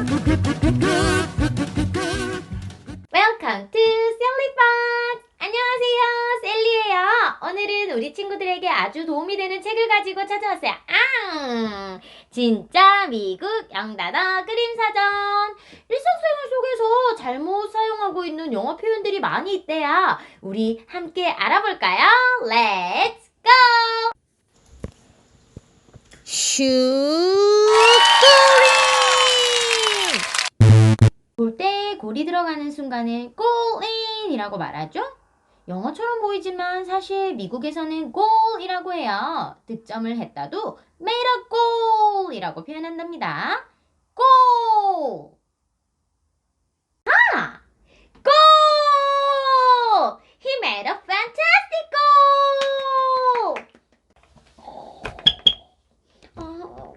Welcome to Fox! 안녕하세요, 셀리예요. 오늘은 우리 친구들에게 아주 도움이 되는 책을 가지고 찾아왔어요. 아, 진짜 미국 영단어 그림 사전. 일상생활 속에서 잘못 사용하고 있는 영어 표현들이 많이 있대요. 우리 함께 알아볼까요? Let's go! 슈 골이 들어가는 순간을 골인이라고 말하죠? 영어처럼 보이지만 사실 미국에서는 골이라고 해요. 득점을 했다도 made a goal이라고 표현한답니다. 골! 아! 골! He made a fantastic goal! 아?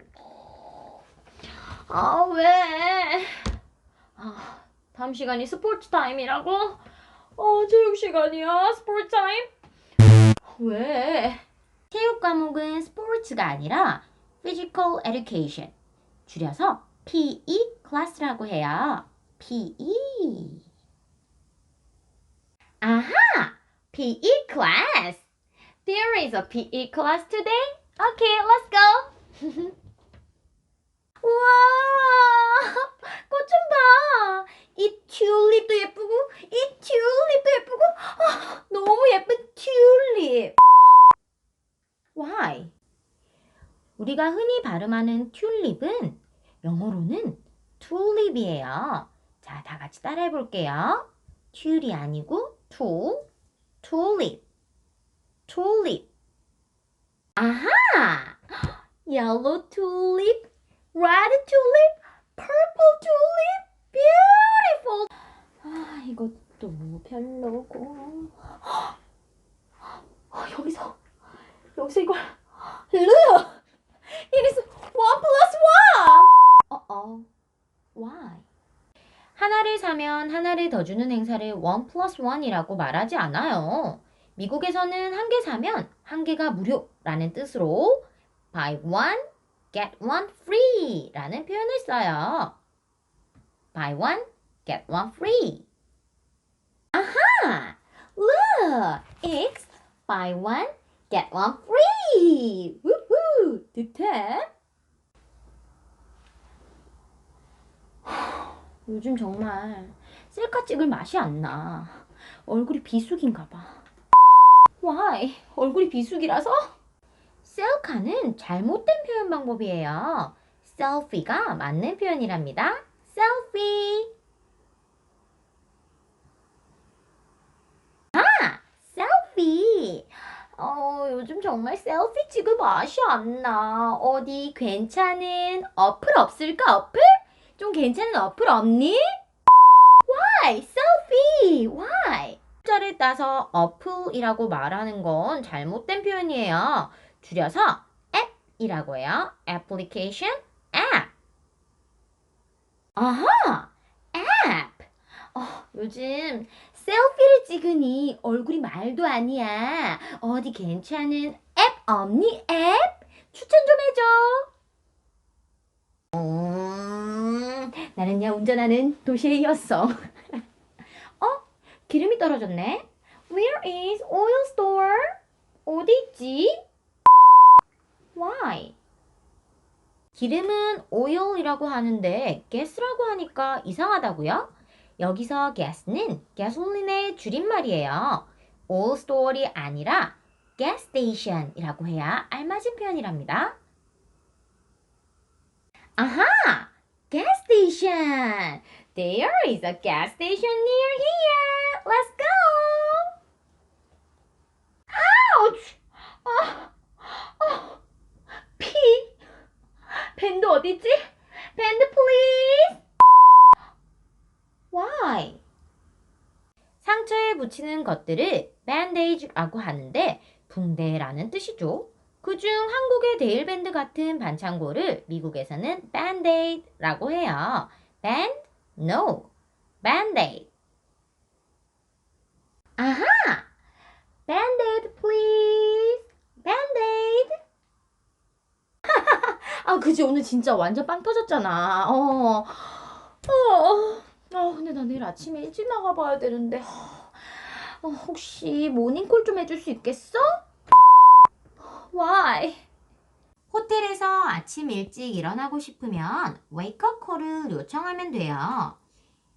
아, 다음 시간이 스포츠 타임이라고? 어, 체육 시간이야. 스포츠 타임? 왜? 체육 과목은 스포츠가 아니라 Physical Education. 줄여서 PE 클래스라고 해요. PE. 아하! PE class. There is a PE class today. Okay, let's go. 우와, 꽃 좀 봐. 이 튤립도 예쁘고, 이 튤립도 예쁘고, 아, 너무 예쁜 튤립. Why? 우리가 흔히 발음하는 튤립은 영어로는 튤립이에요. 자, 다 같이 따라해 볼게요. 튤이 아니고 툴, 튤립, 튤립. 아하! Yellow tulip, red tulip, purple tulip, beautiful. 아, 이것도 별로고. 아, 여기서, 여기서 이걸, look! It is one plus one! Uh-oh. Why? 하나를 사면 하나를 더 주는 행사를 one plus one이라고 말하지 않아요. 미국에서는 한 개 사면 한 개가 무료라는 뜻으로 buy one, get one free 라는 표현을 써요. buy one, get one free. 아하! Look! It's buy one, get one free! 우후! 득템! 요즘 정말 셀카 찍을 맛이 안 나. 얼굴이 비수기인가 봐. Why? 얼굴이 비수기라서? 셀카는 잘못된 표현 방법이에요. 셀피가 맞는 표현이랍니다. 셀피. 아, 셀피. 어, 요즘 정말 셀피 찍을 맛이 안 나. 어디 괜찮은 어플 없을까? 어플? 좀 괜찮은 어플 없니? Why? 셀피. Why? 자를 따서 어플이라고 말하는 건 잘못된 표현이에요. 줄여서 앱이라고 해요. application, app. 아하, 앱. 어, 요즘 셀피를 찍으니 얼굴이 말도 아니야. 어디 괜찮은 앱 없니? 앱? 추천 좀 해줘. 음, 나는야 운전하는 도시의 여성. 어? 기름이 떨어졌네. Where is oil store? 어디 있지? Why? 기름은 oil이라고 하는데 gas라고 하니까 이상하다고요? 여기서 gas는 gasoline의 줄임말이에요. oil store이 아니라 gas station이라고 해야 알맞은 표현이랍니다. 아하! Station. There is a gas station near here. Let's go. Ouch! 아, 아, 피. 밴드 어디 있지? 밴드 please. Why? 상처에 붙이는 것들을 bandage라고 하는데 붕대라는 뜻이죠. 그중 한국의 데일밴드 같은 반창고를 미국에서는 band-aid라고 해요. band? No. band-aid. 아하! band-aid please. band-aid. 아, 그지 오늘 진짜 완전 빵 터졌잖아. 어. 어, 어, 근데 나 내일 아침에 일찍 나가 봐야 되는데. 어, 혹시 모닝콜 좀 해줄 수 있겠어? Why? 호텔에서 아침 일찍 일어나고 싶으면 웨이크업 콜을 요청하면 돼요.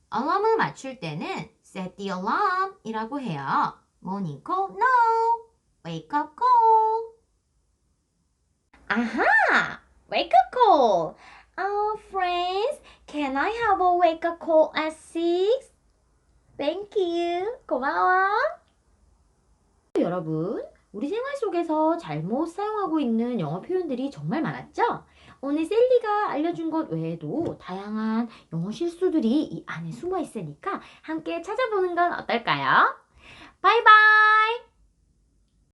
알람을 맞출 때는 set the alarm 이라고 해요. 모닝 콜 no. 웨이크업 콜. 아하! 웨이크업 콜. Oh, friends, can I have a wake-up call at 6? Thank you. 고마워. 여러분, 우리 생활 속에서 잘못 사용하고 있는 영어 표현들이 정말 많았죠? 오늘 셀리가 알려준 것 외에도 다양한 영어 실수들이 이 안에 숨어 있으니까 함께 찾아보는 건 어떨까요? 바이바이!